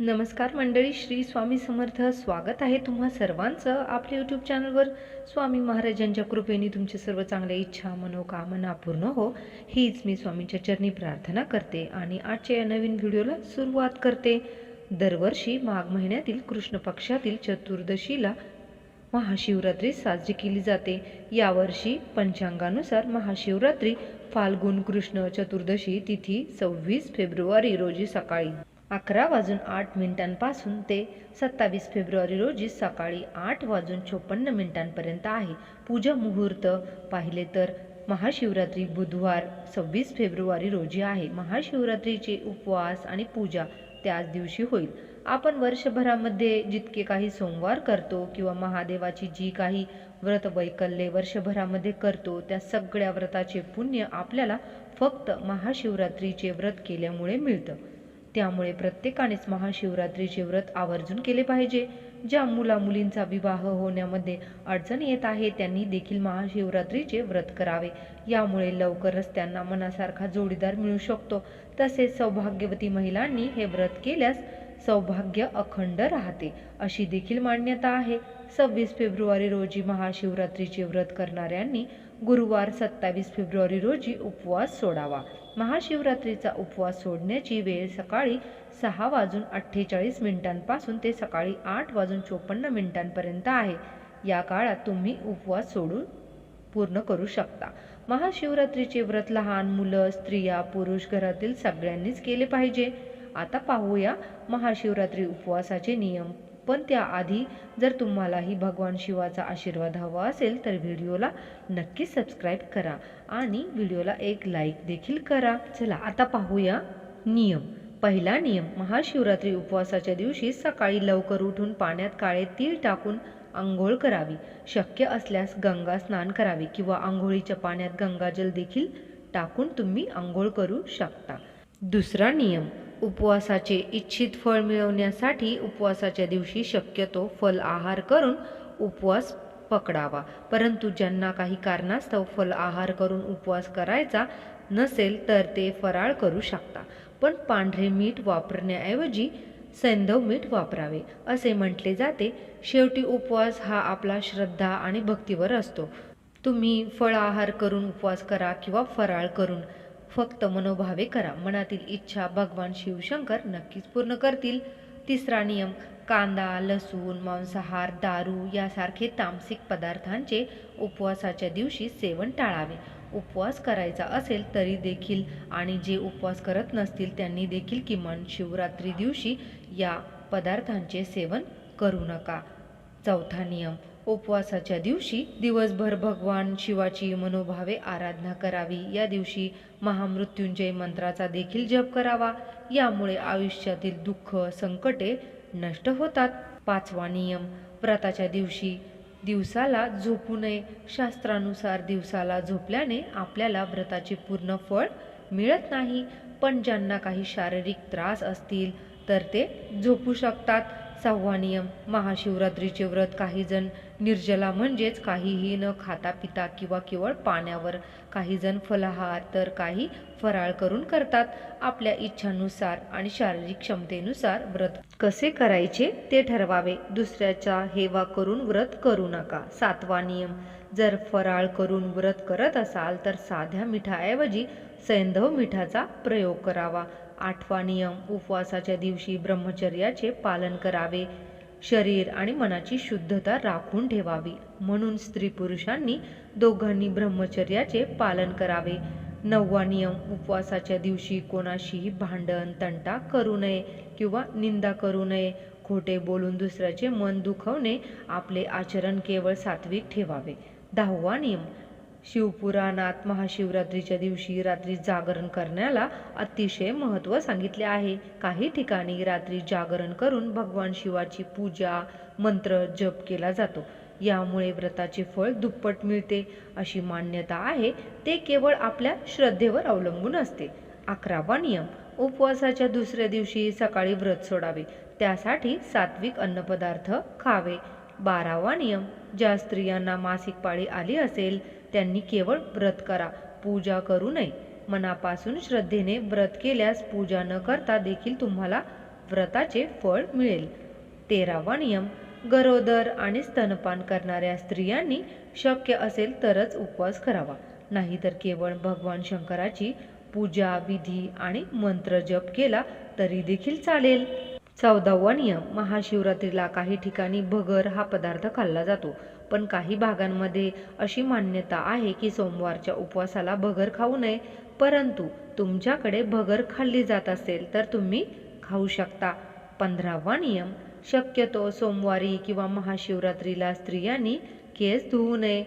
नमस्कार मंडळी श्री स्वामी समर्थ स्वागत आहे तुम्हा सर्वांचं आपल्या यूट्यूब चॅनलवर स्वामी महाराजांच्या कृपेने तुमचे सर्व चांगल्या इच्छा मनोकामना पूर्ण हो. हीच मी स्वामींच्या चरणी प्रार्थना करते आणि आजच्या या नवीन व्हिडिओला सुरुवात करते. दरवर्षी माघ महिन्यातील कृष्ण पक्षातील चतुर्दशीला महाशिवरात्री साजरी केली जाते. यावर्षी पंचांगानुसार महाशिवरात्री फाल्गुन कृष्ण चतुर्दशी तिथी सव्वीस फेब्रुवारी रोजी सकाळी अकरा वाजून आठ मिनिटांपासून ते सत्तावीस फेब्रुवारी रोजी सकाळी आठ वाजून चोपन्न मिनिटांपर्यंत आहे. पूजा मुहूर्त. पाहिले तर महाशिवरात्री बुधवार सव्वीस फेब्रुवारी रोजी आहे. महाशिवरात्रीचे उपवास आणि पूजा त्याच दिवशी होईल. आपण वर्षभरामध्ये जितके काही सोमवार करतो किंवा महादेवाची जी काही व्रत वैकल्ये वर्षभरामध्ये करतो त्या सगळ्या व्रताचे पुण्य आपल्याला फक्त महाशिवरात्रीचे व्रत केल्यामुळे मिळतं. त्यामुळे प्रत्येकानेच महाशिवरात्रीचे व्रत आवर्जून केले पाहिजे. ज्या मुला मुलींचा विवाह होण्यामध्ये अडचण येत आहे त्यांनी देखील महाशिवरात्रीचे व्रत करावे. यामुळे लवकरच त्यांना मनासारखा जोडीदार मिळू शकतो. तसेच सौभाग्यवती महिलांनी हे व्रत केल्यास सौभाग्य अखंड राहते अशी देखील मान्यता आहे. सव्वीस फेब्रुवारी रोजी महाशिवरात्रीचे व्रत करणाऱ्यांनी गुरुवार सत्तावीस फेब्रुवारी रोजी उपवास सोडावा. महाशिवरात्रीचा उपवास सोडण्याची वेळ सकाळी सहा वाजून अठ्ठेचाळीस मिनिटांपासून ते सकाळी आठ वाजून चोपन्न मिनिटांपर्यंत आहे. या काळात तुम्ही उपवास सोडून पूर्ण करू शकता. महाशिवरात्रीचे व्रत लहान मुलं स्त्रिया पुरुष घरातील सगळ्यांनीच केले पाहिजे. आता पाहूया महाशिवरात्री उपवासाचे नियम. पण त्याआधी जर तुम्हालाही भगवान शिवाचा आशीर्वाद हवा असेल तर व्हिडिओला नक्की सबस्क्राईब करा आणि व्हिडिओला एक लाईक देखील करा. चला आता पाहूया नियम. पहिला नियम महाशिवरात्री उपवासाच्या दिवशी सकाळी लवकर उठून पाण्यात काळे तीळ टाकून आंघोळ करावी. शक्य असल्यास गंगा स्नान करावे किंवा आंघोळीच्या पाण्यात गंगाजल देखील टाकून तुम्ही आंघोळ करू शकता. दुसरा नियम उपवासाचे इच्छित फळ मिळवण्यासाठी उपवासाच्या दिवशी शक्यतो फल आहार करून उपवास पकडावा. परंतु ज्यांना काही कारणास्तव फल आहार करून उपवास करायचा नसेल तर ते फराळ करू शकता. पण पांढरे मीठ वापरण्याऐवजी सैंधव मीठ वापरावे. असे म्हटले जाते शेवटी उपवास हा आपला श्रद्धा आणि भक्तीवर असतो. तुम्ही फळ आहार करून उपवास करा किंवा फराळ करून फक्त मनोभावे करा. मनातील इच्छा भगवान शिवशंकर नक्कीच पूर्ण करतील. तिसरा नियम कांदा लसूण मांसाहार दारू यासारखे तामसिक पदार्थांचे उपवासाच्या दिवशी सेवन टाळावे. उपवास करायचा असेल तरी देखील आणि जे उपवास करत नसतील त्यांनी देखील किमान शिवरात्री दिवशी या पदार्थांचे सेवन करू नका. चौथा नियम उपवासाच्या दिवशी दिवसभर भगवान शिवाची मनोभावे आराधना करावी. या दिवशी महामृत्युंजय मंत्राचा देखील जप करावा. यामुळे आयुष्यातील दुःख संकटे नष्ट होतात. पाचवा नियम व्रताच्या दिवशी दिवसाला झोपू नये. शास्त्रानुसार दिवसाला झोपल्याने आपल्याला व्रताचे पूर्ण फळ मिळत नाही. पण ज्यांना काही शारीरिक त्रास असतील तर ते झोपू शकतात. सहावा नियम. महाशिवरात्रीचे व्रत काही जण निर्जला म्हणजेच काहीही न खाता पिता किंवा केवळ पाण्यावर. काही जण फलाहार तर काही फराळ करून करतात. आपल्या इच्छानुसार आणि शारीरिक क्षमतेनुसार व्रत कसे करायचे ते ठरवावे. दुसऱ्याचा हेवा करून व्रत करू नका. सातवा नियम. जर फराळ करून व्रत करत असाल तर साध्या मिठाऐवजी सैंधव मिठाचा प्रयोग करावा. आठवा नियम उपवासाच्या दिवशी ब्रह्मचर्याचे पालन करावे. शरीर आणि मनाची शुद्धता राखून ठेवावी. म्हणून स्त्री पुरुषांनी दोघांनी ब्रह्मचर्याचे पालन करावे. नववा नियम उपवासाच्या दिवशी कोणाशीही भांडण तंटा करू नये किंवा निंदा करू नये. खोटे बोलून दुसऱ्याचे मन दुखवणे आपले आचरण केवळ सात्विक ठेवावे. दहावा नियम शिवपुराणात महाशिवरात्रीच्या दिवशी रात्री जागरण करण्याला अतिशय महत्त्व सांगितले आहे. काही ठिकाणी रात्री जागरण करून भगवान शिवाची पूजा मंत्र जप केला जातो. यामुळे व्रताचे फळ दुप्पट मिळते. अशी मान्यता आहे ते केवळ आपल्या श्रद्धेवर अवलंबून असते. अकरावा नियम उपवासाच्या दुसऱ्या दिवशी सकाळी व्रत सोडावे. त्यासाठी सात्विक अन्नपदार्थ खावे. बारावा नियम ज्या स्त्रियांना मासिक पाळी आली असेल त्यांनी केवळ व्रत करा पूजा करू नये. मनापासून श्रद्धेने व्रत केल्यास पूजा न करता देखील तुम्हाला व्रताचे फळ मिळेल. तेरावा नियम गरोदर आणि स्तनपान करणाऱ्या स्त्रियांनी शक्य असेल तरच उपवास करावा. नाहीतर केवळ भगवान शंकराची पूजा विधी आणि मंत्र जप केला तरी देखील चालेल. चौदावा नियम. महाशिवरात्रीला काही ठिकाणी भगर हा पदार्थ खाल्ला जातो. पण काही भागांमध्ये अशी मान्यता आहे की सोमवारच्या उपवासाला भगर खाऊ नये. परंतु तुमच्याकडे भगर खाल्ली जात असेल तर तुम्ही खाऊ शकता. पंधरावा नियम. शक्यतो सोमवारी किंवा महाशिवरात्रीला स्त्रियांनी केस धुवू नये.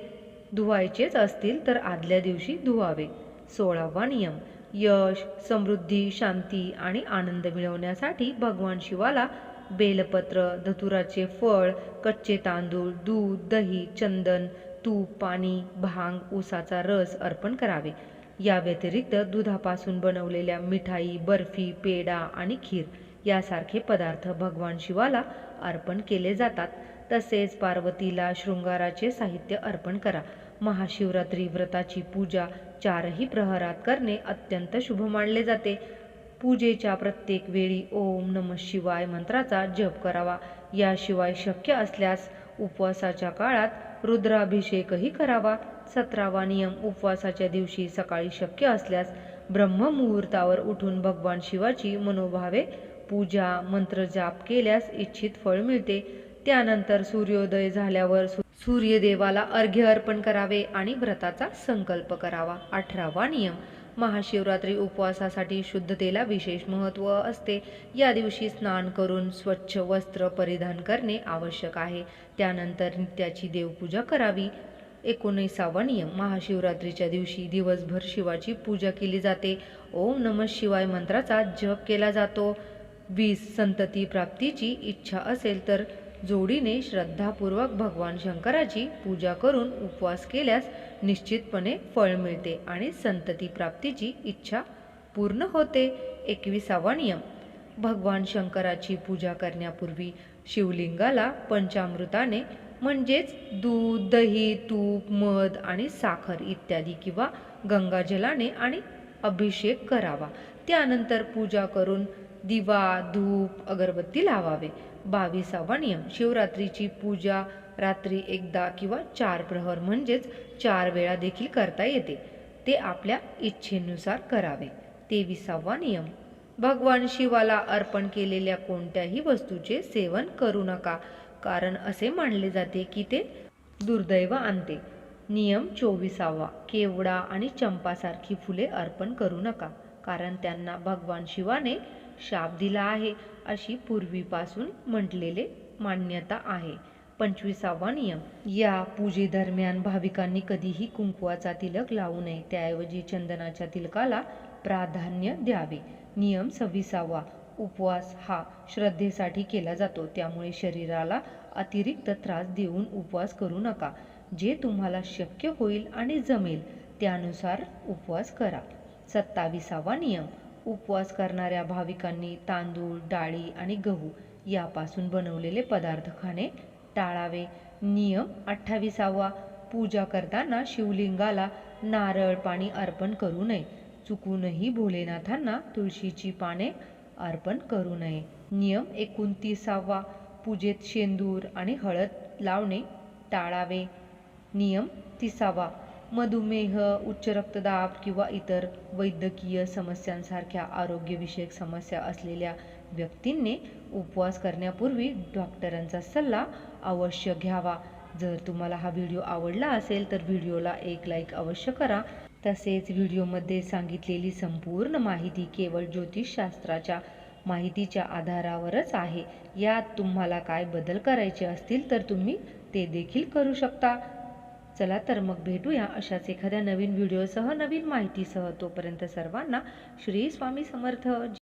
धुवायचेच असतील तर आदल्या दिवशी धुवावे. सोळावा नियम. यश समृद्धी शांती आणि आनंद मिळवण्यासाठी भगवान शिवाला बेलपत्र धतुराचे फळ कच्चे तांदूळ दूध दही चंदन तूप पाणी भांग ऊसाचा रस अर्पण करावे. या व्यतिरिक्त दुधापासून बनवलेल्या मिठाई बर्फी पेढा आणि खीर यासारखे पदार्थ भगवान शिवाला अर्पण केले जातात. तसेच पार्वतीला शृंगाराचे साहित्य अर्पण करा. महाशिवरात्री व्रताची पूजा चारही प्रहरात करणे अत्यंत शुभ मानले जाते. पूजेच्या प्रत्येक वेळी ओम नम शिवाय मंत्राचा जप करावा. याशिवाय शक्य असल्यास उपवासाच्या काळात रुद्राभिषेकही करावा. सतरावा नियम उपवासाच्या दिवशी सकाळी शक्य असल्यास ब्रह्ममुहूर्तावर उठून भगवान शिवाची मनोभावे पूजा मंत्रजाप केल्यास इच्छित फळ मिळते. त्यानंतर सूर्योदय झाल्यावर सूर्यदेवाला अर्घ्य अर्पण करावे आणि व्रताचा संकल्प करावा. अठरावा नियम. महाशिवरात्री उपवासासाठी शुद्धतेला विशेष महत्त्व असते. या दिवशी स्नान करून स्वच्छ वस्त्र परिधान करणे आवश्यक आहे. त्यानंतर नित्याची देवपूजा करावी. एकोणीसावा नियम. महाशिवरात्रीच्या दिवशी दिवसभर शिवाची पूजा केली जाते. ओम नम शिवाय मंत्राचा जप केला जातो. वीस संतती प्राप्तीची इच्छा असेल तर जोडीने श्रद्धापूर्वक भगवान शंकराची पूजा करून उपवास केल्यास निश्चितपणे फळ मिळते आणि संतती प्राप्तीची इच्छा पूर्ण होते. एकविसावा नियम. भगवान शंकराची पूजा करण्यापूर्वी शिवलिंगाला पंचामृताने म्हणजेच दूध दही तूप मध आणि साखर इत्यादी किंवा गंगाजलाने आणि अभिषेक करावा. त्यानंतर पूजा करून दिवा धूप अगरबत्ती लावावे. बावीसावा नियम. शिवरात्रीची पूजा रात्री एकदा किंवा चार प्रहर म्हणजेच चार वेळा देखील करता येते. ते आपल्या इच्छेनुसार करावे. तेविसावा नियम. भगवान शिवाला अर्पण केलेल्या कोणत्याही वस्तूचे सेवन करू नका कारण असे मानले जाते की ते दुर्दैव आणते. नियम चोवीसावा. केवडा आणि चंपासारखी फुले अर्पण करू नका कारण त्यांना भगवान शिवाने शाप दिला आहे. अशी पूर्वीपासून म्हटलेले मान्यता आहे. पंचवीसावा नियम. या पूजेदरम्यान भाविकांनी कधीही कुंकवाचा तिलक लावू नये. त्याऐवजी चंदनाच्या तिलकाला प्राधान्य द्यावे. नियम सव्वीसावा. उपवास हा श्रद्धेसाठी केला जातो. त्यामुळे शरीराला अतिरिक्त त्रास देऊन उपवास करू नका. जे तुम्हाला शक्य होईल आणि जमेल त्यानुसार उपवास करा. सत्ताविसावा नियम. उपवास करणाऱ्या भाविकांनी तांदूळ डाळी आणि गहू यापासून बनवलेले पदार्थ खाणे टाळावे. नियम अठ्ठावीसावा. पूजा करताना शिवलिंगाला नारळ पाणी अर्पण करू नये. चुकूनही भोलेनाथांना तुळशीची पाने अर्पण करू नये. नियम एकोणतीसावा. पूजेत शेंदूर आणि हळद लावणे टाळावे. नियम तिसावा. मधुमेह उच्च रक्तदाब किंवा इतर वैद्यकीय समस्यांसारख्या आरोग्यविषयक समस्या असलेल्या व्यक्तींनी उपवास करण्यापूर्वी डॉक्टरांचा सल्ला अवश्य घ्यावा. जर तुम्हाला हा व्हिडिओ आवडला असेल तर व्हिडिओला एक लाईक अवश्य करा. तसेच व्हिडिओमध्ये सांगितलेली संपूर्ण माहिती केवळ ज्योतिषशास्त्राच्या माहितीच्या आधारावरच आहे. यात तुम्हाला काय बदल करायचे असतील तर तुम्ही ते देखील करू शकता. चला तर मग भेटूया अशाच एखाद्या नवीन व्हिडिओसह नवीन माहितीसह. तोपर्यंत सर्वांना श्री स्वामी समर्थ.